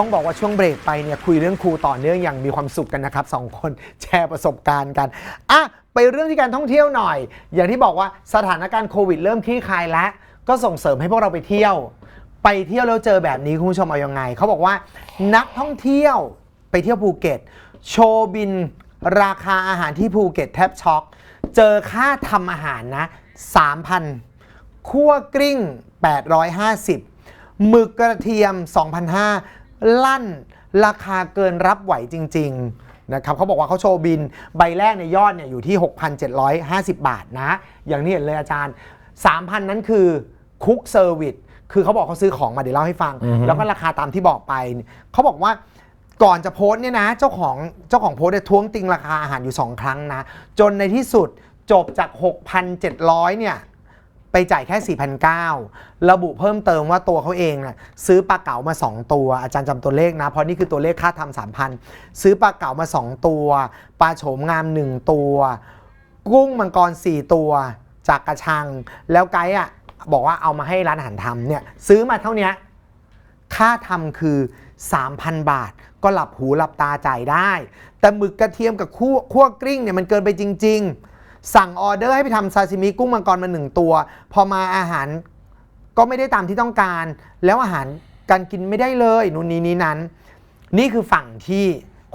ต้องบอกว่าช่วงเบรกไปเนี่ยคุยเรื่องครูต่อเนื่องอย่างมีความสุขกันนะครับสองคนแชร์ประสบการณ์กันอะไปเรื่องที่การท่องเที่ยวหน่อย อย่างที่บอกว่าสถานการณ์โควิดเริ่มคลี่คลายแล้ว ก็ส่งเสริมให้พวกเราไปเที่ยว ไปเที่ยวแล้วเจอแบบนี้คุณผู้ชมเอาอยังไงเขาบอกว่า นักท่องเที่ยวไปเที่ยวภูเก็ต โชว์บิน ราคาอาหารที่ภูเก็ตแทบช็อกเจอค่าทำอาหารนะ3,000คั่วกลิ้ง 850หมึกกระเทียม 2,500 ลั่นราคาเกินรับไหวจริง ๆ นะครับเขาบอกว่าเขาโชว์บินใบแรกในยยอดเนี่ยอยู่ที่ 6,750 บาทนะ อย่างที่เห็นเลยอาจารย์ 3,000 นั้นคือคุกเซอร์วิสคือเขาบอกเขาซื้อของมาเดี๋ยวเล่าให้ฟัง แล้วก็ราคาตามที่บอกไป เขาบอกว่าก่อนจะโพสต์เนี่ยนะ เจ้าของเจ้าของโพสต์เนี่ยท้วงติงราคาอาหารอยู่ 2 ครั้งนะ จนในที่สุดจบจาก 6,700 เนี่ย ไปจ่ายแค่ 4,900 ระบุเพิ่มเติมว่าตัวเขาเองน่ะซื้อปลาเก๋ามา 2 ตัว อาจารย์จำตัวเลขนะ เพราะนี่คือตัวเลขค่าทำ3,000 ซื้อปลาเก๋ามา 2 ตัว ปลาโฉมงาม 1 ตัว กุ้งมังกร 4 ตัว จากกระชัง แล้วไกด์อะบอกว่าเอามาให้ร้านอาหารทำเนี่ยซื้อมาเท่านี้ค่าทำคือ 3,000 บาท ก็หลับหูหลับตาจ่ายได้ แต่หมึกกระเทียมกับคั่วคั่วกลิ้งเนี่ยมันเกินไปจริง ๆ สั่งออเดอร์ให้ไปทำซาซิมิกุ้งมังกรมาหนึ่งตัว พอมาอาหารก็ไม่ได้ตามที่ต้องการ แล้วอาหารการกินไม่ได้เลยนู่นนี่นี้นั้น นี่คือฝั่งที่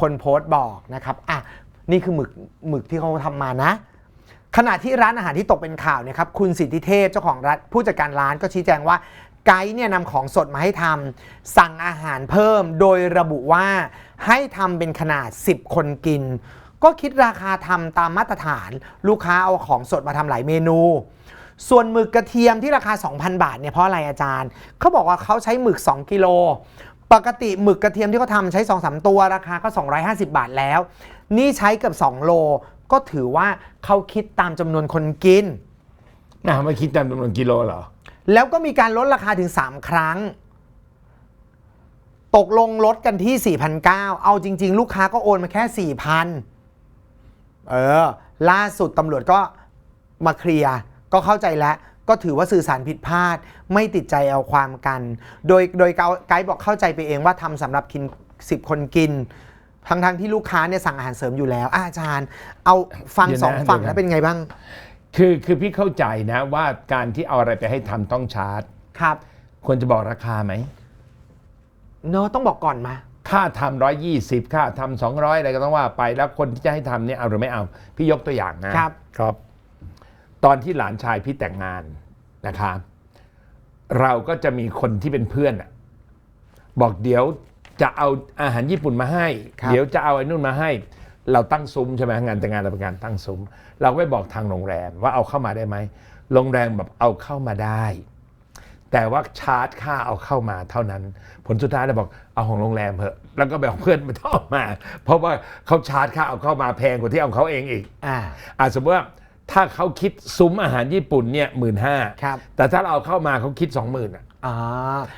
คนโพสต์บอกนะครับอะนี่คือหมึกหมึกที่เขาทำมานะ ขณะที่ร้านอาหารที่ตกเป็นข่าวเนี่ยครับคุณสิทธิเทพเจ้าของร้านผู้จัดการร้านก็ชี้แจงว่าไกด์เนี่ยนำของสดมาให้ทำสั่งอาหารเพิ่มโดยระบุว่าให้ทำเป็นขนาด 10 คนกิน ก็คิดราคาทำตามมาตรฐาน ลูกค้าเอาของสดมาทำหลายเมนู ส่วนหมึกกระเทียมที่ราคา 2,000 บาทเนี่ยเพราะอะไรอาจารย์ เขาบอกว่าเขาใช้หมึก 2 กิโล ปกติหมึกกระเทียมที่เขาทำใช้ 2-3 ตัวราคาก็ 250 บาทแล้ว นี่ใช้เกือบ2 โล ก็ถือว่าเขาคิดตามจำนวนคนกินน่าไม่คิดตามจำนวนกิโลเหรอ แล้วก็มีการลดราคาถึง 3 ครั้ง ตกลงลดกันที่ 4,900 เอาจริง ๆ ลูกค้าก็โอนมาแค่ 4,000 เออ ล่าสุดตำรวจก็มาเคลียร์ก็เข้าใจแล้ว ก็ถือว่าสื่อสารผิดพลาด ไม่ติดใจเอาความกัน โดยโดยไกด์บอกเข้าใจไปเองว่าทำสำหรับกิน10คนกิน ทั้งทั้งๆที่ลูกค้าเนี่ยสั่งอาหารเสริมอยู่แล้วอะอาจารย์ เอาฟังเดี๋ยวนะสองฝั่งเดี๋ยวนะแล้วเป็นไงบ้าง คือคือพี่เข้าใจนะว่าการที่เอาอะไรไปให้ทำต้องชาร์จ ครับ ควรจะบอกราคาไหมเนาะต้องบอกก่อนมา ค่าทำร้อยยี่สิบค่าทำสองร้อยอะไรก็ต้องว่าไปแล้วคนที่จะให้ทำเนี่ยเอาหรือไม่เอา พี่ยกตัวอย่างนะครับ ครับ ตอนที่หลานชายพี่แต่งงานนะคะเราก็จะมีคนที่เป็นเพื่อนอะบอกเดี๋ยวจะเอาอาหารญี่ปุ่นมาให้ ครับ เดี๋ยวจะเอาไอ้นู่นมาให้ เราตั้งซุ้มใช่ไหมงานแต่งงานเราเป็นการตั้งซุ้ม เราก็ไปบอกทางโรงแรมว่าเอาเข้ามาได้ไหมโรงแรมแบบเอาเข้ามาได้ แต่ว่าชาร์จค่าเอาเข้ามาเท่านั้น ผลสุดท้ายเราบอกเอาของโรงแรมเถอะ แล้วก็ไปบอกเพื่อนไม่ต้องเอามา เพราะว่าเขาชาร์จค่าเอาเข้ามาแพงกว่าที่เอาเขาเองอีกอ่าอะสมมติว่าถ้าเขาคิดซุ้มอาหารญี่ปุ่นเนี่ยหมื่นห้าครับแต่ถ้าเราเอาเข้ามาเขาคิดสองหมื่นอะอ่า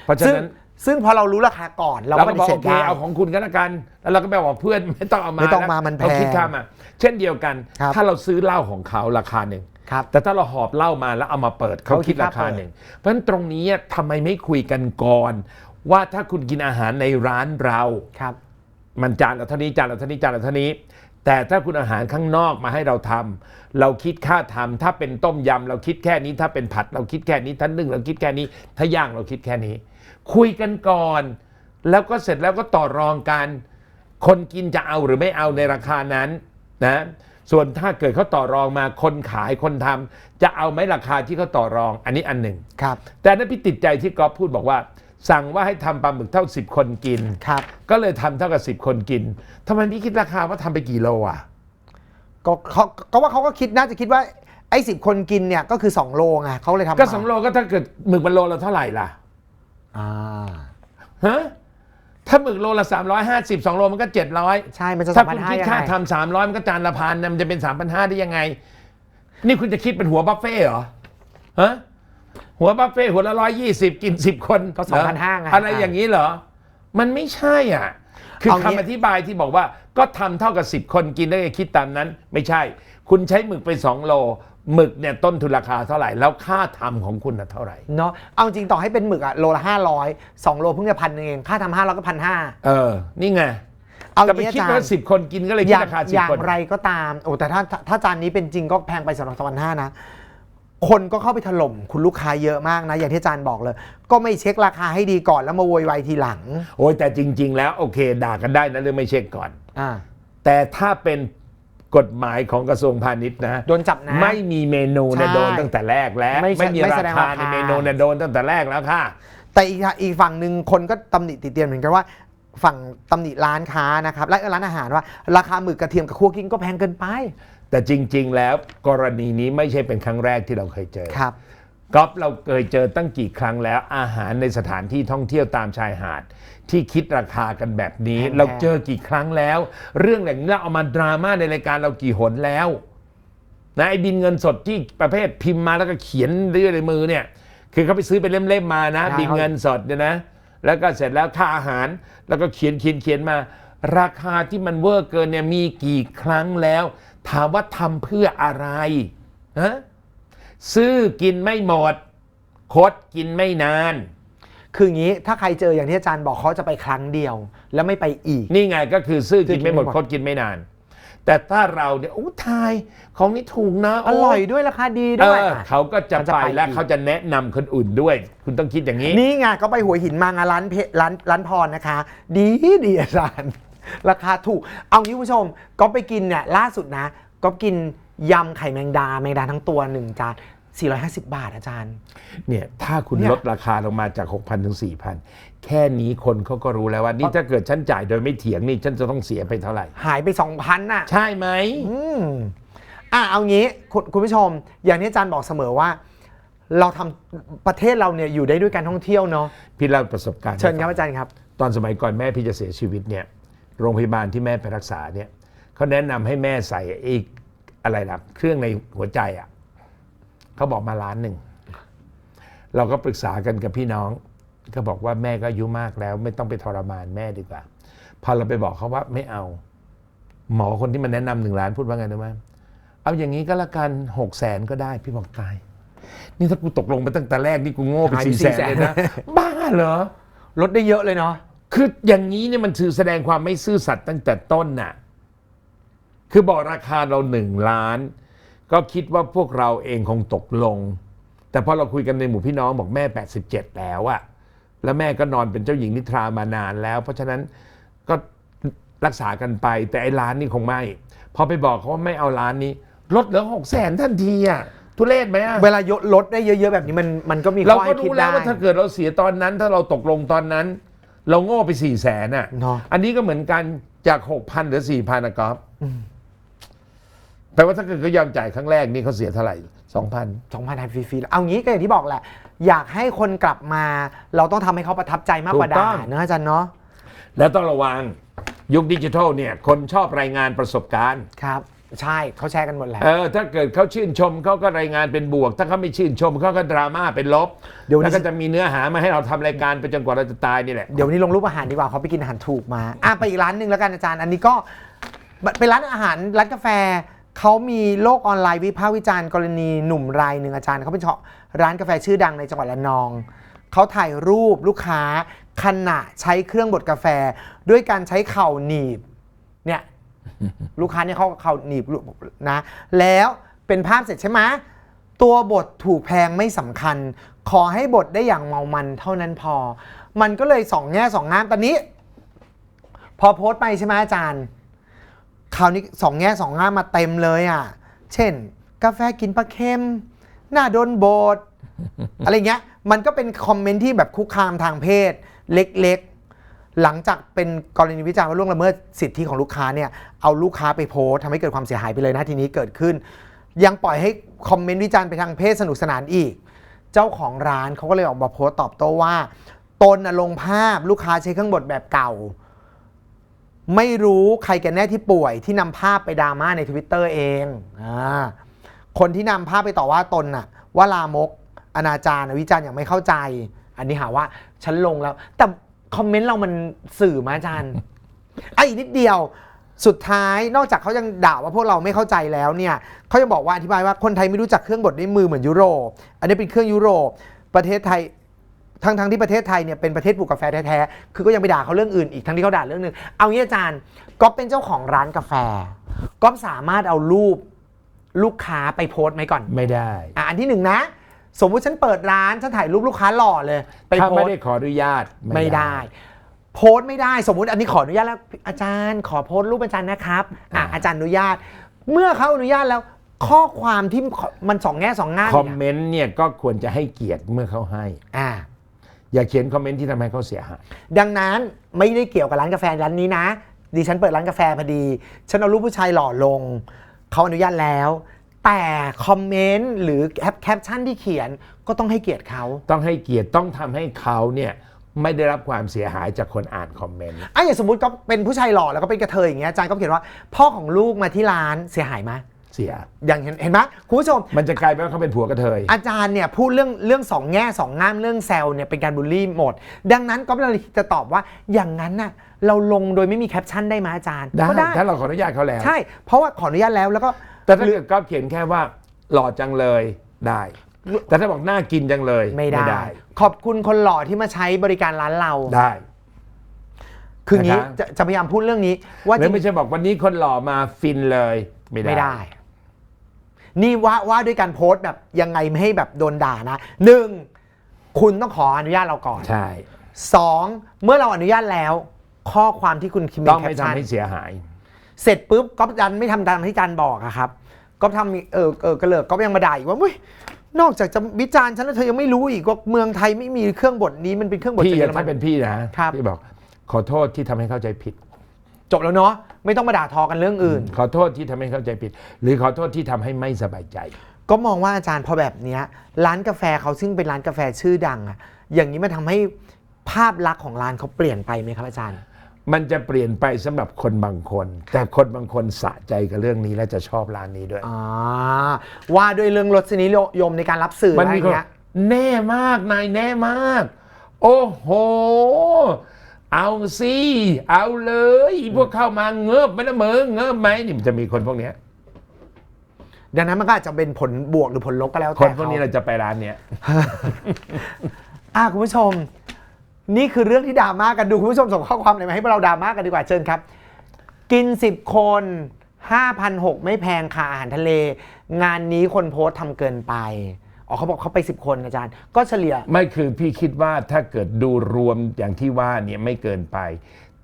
เพราะฉะนั้นซึ่งซึ่งพอเรารู้ราคาก่อนเราเราก็ก็ปฏิบอกเสโอธเคได้เอาของคุณก็แล้วกัน แล้วเราก็ไปบอกเพื่อนไม่ต้องเอามาไม่ต้องมาะมันแพงเขาคิดค่ามา เช่นเดียวกันครับถ้าเราซื้อเหล้าของเขาราคาหนึ่ง ครับ แต่ถ้าเราหอบเหล้ามาแล้วเอามาเปิดเขาเขาคิคิดดราค่าคาเปิดหนึ่ง เพราะฉะนั้นตรงนี้ทำไมไม่คุยกันก่อน ว่าถ้าคุณกินอาหารในร้านเราครับ มันจานละเท่านี้จานละเท่านี้จานละเท่านี้ แต่ถ้าคุณอาหารข้างนอกมาให้เราทำเราคิดค่าทำถ้าเป็นต้มยำเราคิดแค่นี้ ถ้าเป็นผัดเราคิดแค่นี้ถ้านึ่งเราคิดแค่นี้ ถ้าย่างเราคิดแค่นี้ คุยกันก่อน แล้วก็เสร็จแล้วก็ต่อรองกัน คนกินจะเอาหรือไม่เอาในราคานั้นนะ ส่วนถ้าเกิดเขาต่อรองมาคนขายคนทำจะเอาไหมราคาที่เขาต่อรอง อันนี้อันหนึ่งครับ แต่นั้นพี่ติดใจที่ก๊อฟพูดบอกว่า สั่งว่าให้ทำปลาหมึกเท่า 10 คนกินครับ ก็เลยทำเท่ากับ 10 คนกินทำไมพี่คิดราคาว่าทำไปกี่โลอะก็เขาก็ว่าเขาก็คิดน่าจะคิดว่าไอ้สิบคนกินเนี่ยก็คือ 2 โลไงเขาเลยทำก็มาสองโลก็ถ้าเกิดหมึกมันโลละเท่าไหร่ล่ะอ่าฮะ ถ้าหมึกโลละ 350 2 โลมันก็ 700 ใช่ มันจะสถ้าองพัคุนณห้าคิดยังค่าไงทำสามร้อยมันก็จานละพันนะมันจะเป็น 3,500 ได้ยังไง นี่คุณจะคิดเป็นหัวบัฟเฟ่ต์เหรอฮะหัวบัฟเฟ่ต์หัวละร้อยยี่สิบกินสิบคนก็เหร2,500ไงอะไรอย่างนี้เหรอ มันไม่ใช่อะ คือเอางี้คำอธิบายที่บอกว่าก็ทำเท่ากับ10คนกินได้คิดตามนั้น ไม่ใช่ คุณใช้หมึกไป2โล หมึกเนี่ยต้นทุนราคาเท่าไหร่แล้วค่าทำของคุณน่ะเท่าไหร่ เนาะเอาจริงต่อให้เป็นหมึกอะโลละห้าร้อยสองโลเพิ่งจะพันเองค่าทำห้าร้อยก็พันห้าเออ นี่ไงเอาอแต่ย่างไปนี้อาคิดจารว่าย์สิบคนกินก็เลยอคิดย่างราคาสิอบย่างคนไรก็ตามโอ้แต่ถ้าถ้าถ้าจานนี้เป็นจริงก็แพงไปสำหรับสองพันห้านะคนก็เข้าไปถล่มคุณลูกค้าเยอะมากนะ อย่างที่อาจารย์บอกเลย ก็ไม่เช็คราคาให้ดีก่อนแล้วมาโวยวายทีหลัง โอ้ยแต่จริง ๆ แล้วโอเค ด่ากันได้นะเรื่องไม่เช็คก่อนอ่าแต่ถ้าเป็น กฎหมายของกระทรวงพาณิชย์นะโดนจับนะ ไม่มีเมนูเนยใช่โดนตั้งแต่แรกแล้วไม่ใช่ไม่มีไม่ราแสดงคาราคา ในเมนูเนี่ยโดนตั้งแต่แรกแล้วค่ะ แต่อีกอีกฝั่งหนึ่งคนก็ตำหนิติเตียนเหมือนกันว่า ฝั่งตำหนิร้านค้านะครับและร้านอาหารว่า ราคาหมึกกระเทียมกับคั่วกิ้งก็แพงเกินไปแต่จริง ๆ แล้วกรณีนี้ไม่ใช่เป็นครั้งแรกที่เราเคยเจอ ครับ ก๊อฟเราเคยเจอตั้งกี่ครั้งแล้วอาหารในสถานที่ท่องเที่ยวตามชายหาด ที่คิดราคากันแบบนี้แพงๆเราเจอกี่ครั้งแล้ว เรื่องอย่างนี้เราเอามาดราม่าในรายการเรากี่หนแล้วนะไอ้บินเงินสดที่ประเภทพิมพ์มาแล้วก็เขียนด้วยในมือเนี่ย คือเขาไปซื้อเป็นเล่มๆมานะใช่บินเงินสดเนี่ยนะ แล้วก็เสร็จแล้วค่าอาหาร แล้วก็เขียนเขียนเขียนมา ราคาที่มันเวอร์เกินเนี่ยมีกี่ครั้งแล้ว ถามว่าทำเพื่ออะไรฮะซื้อกินไม่หมดคดกินไม่นาน คืออย่างนี้ถ้าใครเจออย่างที่อาจารย์บอกเขาจะไปครั้งเดียว แล้วไม่ไปอีก นี่ไงก็คือซื้อกินไม่หมดซื้อกินไม่หมดคดกินไม่นาน แต่ถ้าเราเนี่ยโอ้ทายของนี่ถูกนะอร่อยด้วยราคาดีเอด้วยออะ เขาก็จะเขาจะไปไปและอีก เขาจะแนะนำคนอื่นด้วย คุณต้องคิดอย่างนี้ นี่ไงก็ไปหัวหินมางานร้านเพร้านร้านพรนะคะ ดีดีอาจารย์ ราคาถูก เอางี้คุณผู้ชมก็ไปกินเนี่ยล่าสุดนะ ก็กินยำไข่แมงดาแมงดาทั้งตัวหนึ่งจาน 450 บาทอาจารย์ เนี่ยถ้าคุณเนี่ย ลดราคาลงมาจาก 6,000 ถึง 4,000 แค่นี้คนเขาก็รู้แล้วว่า นี่ถ้าเกิดฉันจ่ายโดยไม่เถียงนี่ฉันจะต้องเสียไปเท่าไหร่ หายไป 2,000น่ะ ใช่ไหม อืมอะเอางี้คุณคุณผู้ชม อย่างที่อาจารย์บอกเสมอว่า เราทำประเทศเราเนี่ยอยู่ได้ด้วยการท่องเที่ยวเนาะพี่เล่าประสบการณ์เชิญครับให้ฟังอาจารย์ครับ ตอนสมัยก่อนแม่พี่จะเสียชีวิตเนี่ยโรงพยาบาลที่แม่ไปรักษาเนี่ยเขาแนะนำให้แม่ใส่อีกอะไรนะเครื่องในหัวใจอะ เขาบอกมาล้านหนึ่ง เราก็ปรึกษากันกับพี่น้องก็บอกว่าแม่ก็อายุมากแล้ว ไม่ต้องไปทรมานแม่ดีกว่า พอเราไปบอกเขาว่าไม่เอา หมอคนที่มาแนะนำหนึ่งล้านพูดว่าไงรู้ไหมเอาอย่างนี้ก็แล้วกันหกแสนก็ได้พี่บอกตาย นี่ถ้ากูตกลงไปตั้งแต่แรกนี่กูโง่ไปหายไปสี่แสน400,000 เลยนะ บ้าเหรอ ลดได้เยอะเลยเนาะ คืออย่างนี้เนี่ยมันถือแสดงความไม่ซื่อสัตย์ตั้งแต่ต้นน่ะ คือบอกราคาเราหนึ่งล้าน ก็คิดว่าพวกเราเองคงตกลง แต่พอเราคุยกันในหมู่พี่น้องบอกแม่ 87 แล้วอะแล้วแม่ก็นอนเป็นเจ้าหญิงนิทรามานานแล้ว เพราะฉะนั้นก็รักษากันไปแต่ไอ้ร้านนี่คงไม่ พอไปบอกเขาว่าไม่เอาร้านนี้ลดเหลือหกแสนทันทีอะทุเรศไหมอะเวลายดลดได้เยอะๆแบบนี้มันมันก็มีเราข้อก็ให้คิดรู้แล้ได้วว่าถ้าเกิดเราเสียตอนนั้น ถ้าเราตกลงตอนนั้น เราโง่ไปสี่แสนอะเนาะอันนี้ก็เหมือนกันจากหกพันหรือสี่พันนะกอฟ แปลว่าถ้าเกิดเขายอมจ่ายครั้งแรกนี่เขาเสียเท่าไหร่สองพัน สองพันไทยฟรีๆแล้วเอางี้ก็อย่างที่บอกแหละ อยากให้คนกลับมา เราต้องทำให้เขาประทับใจมากกว่าด่าเนอะอาจารย์เนาะแล้วต้องระวังยุคดิจิทัลเนี่ยคนชอบรายงานประสบการณ์ ครับ ใช่เขาแชร์กันหมดแหละ เออถ้าเกิดเขาชื่นชมเขาก็รายงานเป็นบวก ถ้าเขาไม่ชื่นชมเขาก็ดราม่าเป็นลบเดี๋ยวนี้ แล้วก็จะมีเนื้อหามาให้เราทำรายการไปจนกว่าเราจะตายนี่แหละ เดี๋ยววันนี้ลงรูปอาหารดีกว่าเขาไปกินอาหารถูกมา อะไปอีกร้านหนึ่งแล้วกันอาจารย์ อันนี้ก็เป็นร้านอาหารร้านกาแฟ เขามีโลกออนไลน์วิพากษ์วิจารณ์กรณีหนุ่มรายหนึ่งอาจารย์เขาเป็นเฉาะร้านกาแฟชื่อดังในจังหวัดระนอง เขาถ่ายรูปลูกค้าขณะใช้เครื่องบดกาแฟ ด้วยการใช้เข่าหนีบเนี่ยลูกค้าเนี่ยเขาเข่าหนีบนะแล้วเป็นภาพเสร็จใช่ไหมตัวบทถูกแพงไม่สำคัญ ขอให้บทได้อย่างเมามันเท่านั้นพอ มันก็เลยสองแง่สองงามตอนนี้ พอโพสต์ไปใช่ไหมอาจารย์ คราวนี้สองแง่สองงามมาเต็มเลยอะ เช่น กาแฟกินปลาเค็ม หน้าโดนโบดอะไรเงี้ย มันก็เป็นคอมเมนต์ที่แบบคุกคามทางเพศ เล็กๆ หลังจากเป็นกรณีวิจารณ์ว่าล่วงละเมิดสิทธิของลูกค้าเนี่ย เอาลูกค้าไปโพสต์ทำให้เกิดความเสียหายไปเลยนะทีนี้เกิดขึ้น ยังปล่อยให้คอมเมนต์วิจารณ์ไปทางเพศสนุกสนานอีก เจ้าของร้านเขาก็เลยออกมาโพสต์ตอบโต้ว่า ตนน่ะลงภาพลูกค้าใช้เครื่องบดแบบเก่า ไม่รู้ใครกันแน่ที่ป่วยที่นำภาพไปดราม่าในทวิตเตอร์เองอาคนที่นำภาพไปต่อว่าตนน่ะ ว่าลามก อนาจารวิจารณ์อย่างไม่เข้าใจ อันนี้หาว่าฉันลงแล้ว แต่คอมเมนต์เรามันสื่อมาอาจารย์อะอีกนิดเดียวสุดท้ายนอกจากเขายังด่าว่าพวกเราไม่เข้าใจแล้วเนี่ยเขายังบอกว่าอธิบายว่าคนไทยไม่รู้จักเครื่องบดด้วยมือเหมือนยุโรป อันนี้เป็นเครื่องยุโรป ประเทศไทย ทั้งทั้งที่ประเทศไทยเนี่ยเป็นประเทศปลูกกาแฟแท้ๆ คือก็ยังไปด่าเขาเรื่องอื่นอีกทั้งที่เขาด่าเรื่องหนึ่งเอางี้อาจารย์ก๊อฟเป็นเจ้าของร้านกาแฟก๊อฟสามารถเอารูปลูกค้าไปโพสต์ไหมก่อนไม่ได้อะอันที่หนึ่งนะ สมมุติฉันเปิดร้านฉันถ่ายรูปลูกค้าหล่อเลย ไปถ้าโพไม่สต์ได้ขออนุญาตไม่ได้ โพสต์ไม่ได้สมมุติอันนี้ขออนุญาตแล้วอาจารย์ขอโพสต์รูปอาจารย์นะครับอะอาจารย์อนุญาต เมื่อเขาอนุญาตแล้ว ข้อความที่มันสองแง่สองงามคอมเมนต์เนี่ยก็ควรจะให้เกียรติเมื่อเขาให้ อ่า อย่าเขียนคอมเมนต์ที่ทำให้เขาเสียหาย ดังนั้นไม่ได้เกี่ยวกับร้านกาแฟร้านนี้นะ ดิฉันเปิดร้านกาแฟพอดี ฉันเอารูปผู้ชายหล่อลง เขาอนุญาตแล้ว แต่คอมเมนต์หรือแคปแคปชั่นที่เขียนก็ต้องให้เกียรติเขาต้องให้เกียรติต้องทำให้เขาเนี่ยไม่ได้รับความเสียหายจากคนอ่านคอมเมนต์ อะอย่างสมมติก็เป็นผู้ชายหล่อแล้วก็เป็นกระเทยอย่างเงี้ยอาจารย์ก็เขียนว่า พ่อของลูกมาที่ร้านเสียหายไหม เสีย อย่างเห็นเห็นไหมคุณผู้ชม มันจะกลายเป็นว่าเขาเป็นผัวกระเทย อาจารย์เนี่ยพูดเรื่องเรื่องสองแง่สองง่ามเรื่องแซวเนี่ยเป็นการบูลลี่หมด ดังนั้นก็เลยจะตอบว่าอย่างนั้นน่ะเราลงโดยไม่มีแคปชั่นได้ไหมอาจารย์ได้ก็ได้ถ้าเราขออนุญาตเขาแล้ว ใช่ เพราะว่าขออนุญาตแล้วแล้วก็แต่ถ้าเกิดก็เขียนแค่ว่าหล่อจังเลยได้ แต่ถ้าบอกน่ากินจังเลยไม่ได้ ขอบคุณคนหล่อที่มาใช้บริการร้านเราได้ คืองี้นะครับจะจะพยายามพูดเรื่องนี้ ว่าหจรืริองไม่ใช่บอกวันนี้คนหล่อมาฟินเลยไม่ได้ไม่ได้ นี่ว่าว่าด้วยการโพสต์แบบยังไงไม่ให้แบบโดนด่านะหนึ่งคุณต้องขออนุญาตเราก่อนใช่สองเมื่อเราอนุญาตแล้ว ข้อความที่คุณคิมเมต้องนแคไม่ปชั่นทำให้เสียหาย เสร็จปุ๊บก๊อฟดันไม่ทำตามที่จันบอกอะครับก๊อฟทำเออเออกระเลิกก๊อฟยังมาด่าอีกว่าเว้ยนอกจากจะวิจารณ์ฉันแล้วเธอยังไม่รู้อีกว่าเมืองไทยไม่มีเครื่องบดนี้มันเป็นเครื่องบดพี่จากเยอรมัถ้านเป็นพี่นะครับพี่บอกขอโทษที่ทำให้เข้าใจผิด จบแล้วเนาะไม่ต้องมาด่าทอกันเรื่องอื่น ขอโทษที่ทำให้เข้าใจผิด หรือขอโทษที่ทำให้ไม่สบายใจ ก็มองว่าอาจารย์พอแบบเนี้ยร้านกาแฟเขาซึ่งเป็นร้านกาแฟชื่อดังอะอย่างนี้มันทำให้ภาพลักษณ์ของร้านเขาเปลี่ยนไปไหมครับอาจารย์ มันจะเปลี่ยนไปสำหรับคนบางคน แต่คนบางคนสะใจกับเรื่องนี้และจะชอบร้านนี้ด้วย อ่าว่าด้วยเรื่องรสนิยมในการรับสื่อมันอะไรมีคนเงี้ย แน่มากนายแน่มาก โอ้โห เอาสิเอาเลยอีพวกเข้ามาเงิบไหมนะมึงเงิบไหมนี่มันจะมีคนพวกเนี้ยดังนั้นมันก็อาจจะเป็นผลบวกหรือผลลบก็แล้วแต่คนพวกนี้เขาเราจะไปร้านเนี้ยอะคุณผู้ชม นี่คือเรื่องที่ดราม่ากันดูคุณผู้ชมส่งข้อความอะไรมาให้พวกเราดราม่ากันดีกว่าเชิญครับ กิน 10 คน5,600ไม่แพงค่ะอาหารทะเล งานนี้คนโพสต์ทำเกินไป อ๋อเขาบอกเขาไป 10 คนอาจารย์ ก็เฉลี่ย ไม่คือพี่คิดว่าถ้าเกิดดูรวมอย่างที่ว่าเนี่ยไม่เกินไป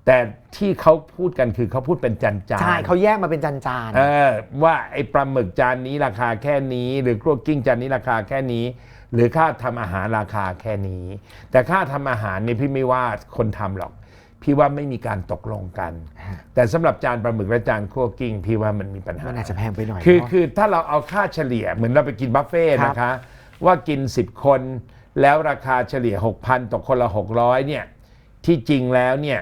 แต่ที่เขาพูดกันคือเขาพูดเป็นจานจานใช่เขาแยกมาเป็นจานจานๆเออว่าไอ้ปลาหมึกจานนี้ราคาแค่นี้ หรือครัวกิ้งจานนี้ราคาแค่นี้ หรือค่าทำอาหารราคาแค่นี้ แต่ค่าทำอาหารเนี่ยพี่ไม่ว่าคนทำหรอก พี่ว่าไม่มีการตกลงกัน แต่สำหรับจานปลาหมึกและจานคั่วกิ้งพี่ว่ามันมีปัญหามันอาจจะแพงไปหน่อยคือเนอะคือถ้าเราเอาค่าเฉลี่ยเหมือนเราไปกินบุฟเฟ่ต์ครับนะคะ ว่ากิน 10 คน แล้วราคาเฉลี่ย 6,000ตกคนละ 600เนี่ยที่จริงแล้วเนี่ย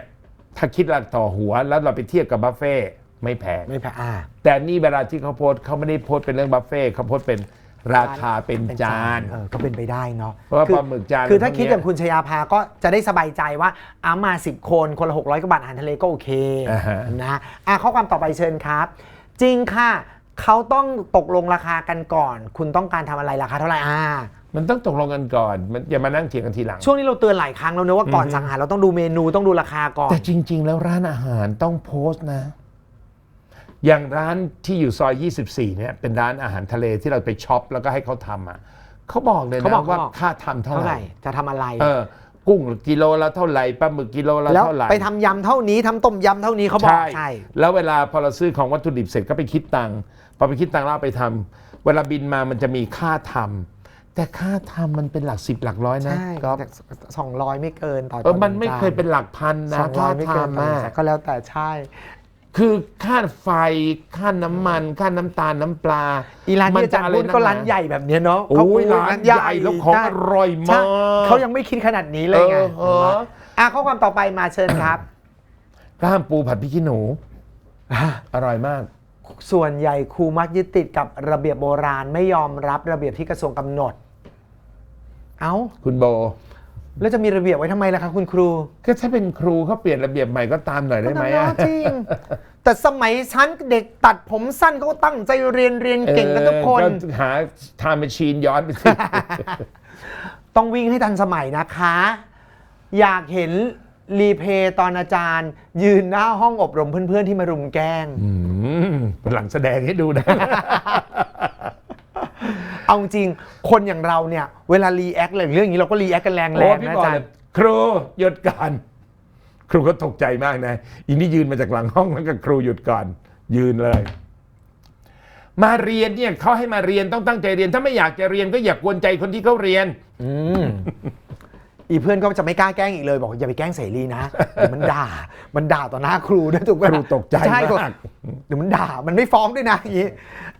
ถ้าคิดราคาต่อหัวแล้วเราไปเทียบกับบุฟเฟ่ต์ไม่แพงไม่แพงอ่าแต่นี่เวลาที่เขาโพสต์เขาไม่ได้โพสต์เป็นเรื่องบุฟเฟ่ต์เขาโพสต์เป็นราคาเป็นจานเออก็เป็นไปได้เนาะเพราะว่าคือปลาหมึกจานคือถ้าพวกคิดเนี้ยอย่างคุณชยาภาก็จะได้สบายใจว่าอามา 10 คนคนละ600กว่าบาทอาหารทะเลก็โอเคอ่าฮะนะอะข้อความต่อไปเชิญครับ จริงค่ะ เขาต้องตกลงราคากันก่อน คุณต้องการทำอะไรราคาเท่าไหร่อ่า มันต้องตกลงกันก่อน มันอย่ามานั่งเถียงกันทีหลัง ช่วงนี้เราเตือนหลายครั้งแล้วเนอะว่าก่อนสั่งอาหารเราต้องดูเมนูต้องดูราคาก่อน แต่จริง ๆ แล้วร้านอาหารต้องโพสต์นะ อย่างร้านที่อยู่ซอย 24 เนี่ย เป็นร้านอาหารทะเลที่เราไปช็อปแล้วก็ให้เขาทำอะเขาบอกเลยเขานะบอกว่าเขาบอก ค่าทำเท่าเท่าไหไหร่ร่จะทำอะไร เออ กุ้งกิโลละเท่าไหร่ปลาหมึกกิโลละแล้วเท่าไหร่ไปทำยำเท่านี้ทำต้มยำเท่านี้เขาบอกใช่แล้วเวลาพอเราซื้อของวัตถุดิบเสร็จก็ไปคิดตังค์พอไปคิดตังค์แล้วเอาไปทำเวลาบินมามันจะมีค่าทำแต่ค่าทำมันเป็นหลักสิบหลักร้อยนะใช่ก็สองร้อยไม่เกินต่อเออมันต่อหงไม่จาเคยเป็นหลักพันนะสองร้ค่าอยไม่เกินทำต่อหมานึ่งจานก็แล้วแต่ใช่ คือค่าไฟค่าน้ำมัน ค่าน้ำตาลน้ำปลาอีร้านที่อาจารย์พูดก็ร้านใหญ่แบบเนี้ยเนาะโอ้ยร้านใหญ่แล้วของอร่อยใช่มากเขายังไม่คิดขนาดนี้เลยไงเออเหรออะข้อความต่อไปมาเชิญครับกล้ามปูผัดพริกขี้หนูอร่อยมาก ส่วนใหญ่ครูมักยึดติดกับระเบียบโบราณไม่ยอมรับระเบียบที่กระทรวงกำหนด เอ้า คุณโบ แล้วจะมีระเบียบไว้ทำไมล่ะคะคุณครูก็ถ้าเป็นครูเขาเปลี่ยนระเบียบใหม่ก็ตามหน่อยได้ไหมก็อะทำได้จริง แต่สมัยฉันเด็กตัดผมสั้นเขาก็ตั้งใจเรียนเรียนเก่งกันทุกคน เออก็หาทำมชีนย้อนไปสิ ต้องวิ่งให้ทันสมัยนะคะ อยากเห็นรีเพย์ตอนอาจารย์ ยืนหน้าห้องอบรมเพื่อนๆที่มารุมแกล้ง อืมหลังแสดงให้ดูนะ เอาจริงคนอย่างเราเนี่ยเวลารีแอคอะไรเรื่องอย่างนี้เราก็รีแอคกันแรงโอ้ๆพี่นะบอกอาจารเลยย์ ครูหยุดก่อนครูก็ตกใจมากนะอีนี่ยืนมาจากหลังห้องแล้วก็ครูหยุดก่อน ยืนเลย มาเรียนเนี่ยเขาให้มาเรียนต้องตั้งใจเรียน ถ้าไม่อยากจะเรียนก็อย่ากวนใจคนที่เขาเรียน อืมอีเพื่อนก็จะไม่กล้าแกล้งอีกเลยบอกอย่าไปแกล้งเสรีนะเดี๋ยวมันด่า มันด่าต่อหน้าครูด้วยถูกไหมครูตกใจช่มาก เดี๋ยวมันด่ามันไม่ฟ้องด้วยนะอย่างนี้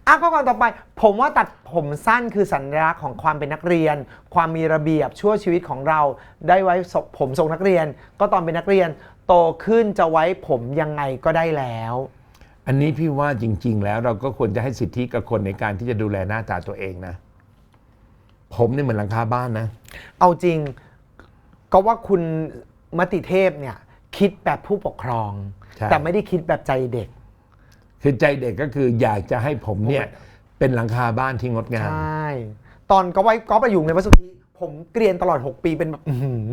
อะข้อความต่อไป ผมว่าตัดผมสั้นคือสัญลักษณ์ของความเป็นนักเรียน ความมีระเบียบชั่วชีวิตของเรา ได้ไว้ผมทรงนักเรียน ก็ตอนเป็นนักเรียน โตขึ้นจะไว้ผมยังไงก็ได้แล้ว อันนี้พี่ว่าจริง ๆ แล้วเราก็ควรจะให้สิทธิกับคนในการที่จะดูแลหน้าตาตัวเองนะ ผมนี่เหมือนหลังคาบ้านนะ เอาจริงก็ว่าคุณมติเทพเนี่ยคิดแบบผู้ปกครองใช่แต่ไม่ได้คิดแบบใจเด็ก คือใจเด็กก็คืออยากจะให้ผมเนี่ยเป็นหลังคาบ้านที่งดงาม ใช่ตอนก็ไว้ก็ไปอยู่ในวัดสุทธิผมเกรียนตลอด 6 ปีเป็นแบบอื้อหือ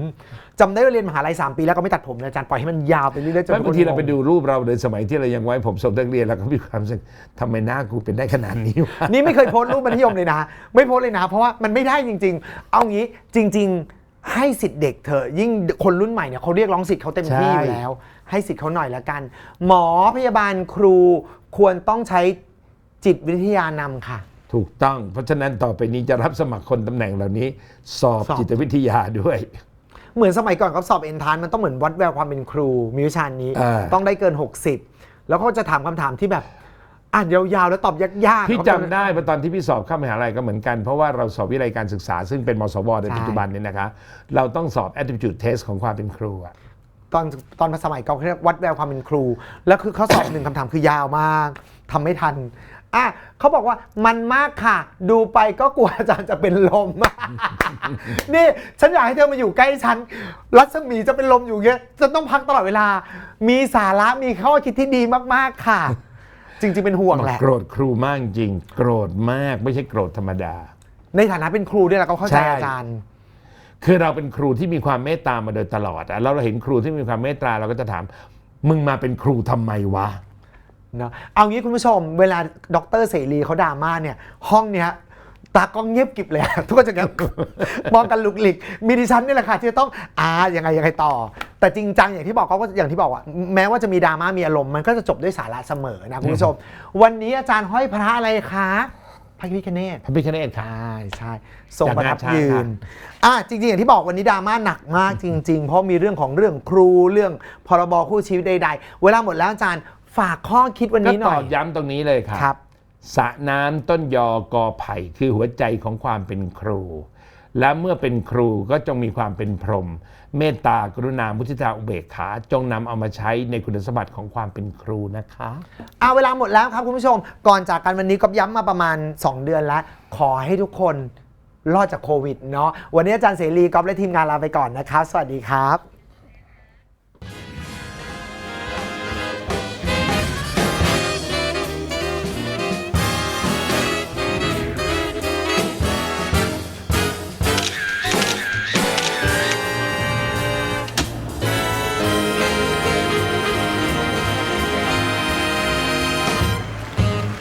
จำได้ว่าเรียนมหาลัย3ปีแล้วก็ไม่ตัดผมเลยอาจารย์ปล่อยให้มันยาวไปเรื่อยๆจนไม่บางทีเราไปคนงดูรูปเราในสมัยที่เรายังไว้ผมทรงนักเรียนแล้วก็มีความรู้สึกทำไมหน้ากูเป็นได้ขนาดนี้วะ นี่ไม่เคยโพสต์รูปมัธยมเลยนะ ไม่โพสต์เลยนะ เพราะว่ามันไม่ได้จริง ๆ เอางี้จริง ๆ ให้สิทธิ์เด็กเถอะยิ่งคนรุ่นใหม่เนี่ยเขาเรียกร้องสิทธิ์เขาเต็มที่อยู่แล้ว ให้สิทธิ์เขาหน่อยละกัน หมอพยาบาลครูควรต้องใช้จิตวิทยานำค่ะ ถูกต้อง เพราะฉะนั้นต่อไปนี้จะรับสมัครคนตำแหน่งเหล่านี้ สอบสอบ จิตวิทยาด้วย เหมือนสมัยก่อนเขาสอบเอนทานมันต้องเหมือนวัดแววความเป็นครู มีวิชานี้อ่า ต้องได้เกิน 60 แล้วเขาจะถามคำถามที่แบบ อ่านยาวๆแล้วตอบยากๆพี่เขาจำได้เพราะตอนที่พี่สอบเข้ามหาลัยก็เหมือนกัน เพราะว่าเราสอบวิทยาการศึกษา ซึ่งเป็นมสวในใช่ปัจจุบันเนี่ยนะคะ เราต้องสอบ attitude test ของความเป็นครูอะตอนตอนสมัยก่อนเขาเรียกวัดแววความเป็นครู แล้วคือเขาสอบหนึ่งคำถามคือยาวมากทำไม่ทันอะเขาบอกว่ามันมากค่ะ ดูไปก็กลัวอาจารย์จะเป็นลม นี่ฉันอยากให้เธอมาอยู่ใกล้ฉัน รัศมีจะเป็นลมอยู่เงี้ยจะต้องพักตลอดเวลา มีสาระมีข้อคิดที่ดีมากๆค่ะ จริงๆเป็นห่วงแหละ โกรธครูมากจริง โกรธมากไม่ใช่โกรธธรรมดา ในฐานะเป็นครูด้วยเราก็เข้าใจใช่ อาจารย์ คือเราเป็นครูที่มีความเมตตามาโดยตลอดอะแล้วเราเห็นครูที่มีความเมตตาเราก็จะถาม มึงมาเป็นครูทำไมวะ เนอะเอางี้คุณผู้ชม เวลาดรเสรีเขาดราม่าเนี่ย ห้องเนี้ยตากล้องเงียบกริบเลยอะ ทุกคนจะแบบมองกันลุกหลิกมีดิฉันนี่แหละค่ะที่จะต้องอ่ายังไงยังไงต่อ แต่จริงจังอย่างที่บอกเขาก็อย่างที่บอกว่าแม้ว่าจะมีดราม่ามีอารมณ์มันก็จะจบด้วยสาระเสมอนะคุณผู้ชม วันนี้อาจารย์ห้อยพระอะไรคะพระพิฆเนศพระพิฆเนศครับ ใช่ใช่ทรงประทับจากงาช้างยืครันบอะจริงๆ อย่างที่บอกวันนี้ดราม่าหนักมากจริง ๆ เพราะมีเรื่องของเรื่องครูเรื่องพรบคู่ชีวิตใด ๆ เวลาหมดแล้วอาจารย์ฝากข้อคิดวันก็นี้หตน่ออยบย้ำตรงนี้เลยครับ ครับ สระน้ำต้นยอกอไผ่คือหัวใจของความเป็นครู และเมื่อเป็นครูก็จงมีความเป็นพรหมเมตตากรุณามุทิตาอุเบกขา จงนำเอามาใช้ในคุณสมบัติของความเป็นครูนะคะ เอาเวลาหมดแล้วครับคุณผู้ชม ก่อนจากกันวันนี้ก็ย้ำมาประมาณ 2 เดือนแล้ว ขอให้ทุกคนรอดจากโควิดเนาะวันนี้อาจารย์เสรีกอฟและทีมงานลาไปก่อนนะครับ สวัสดีครับ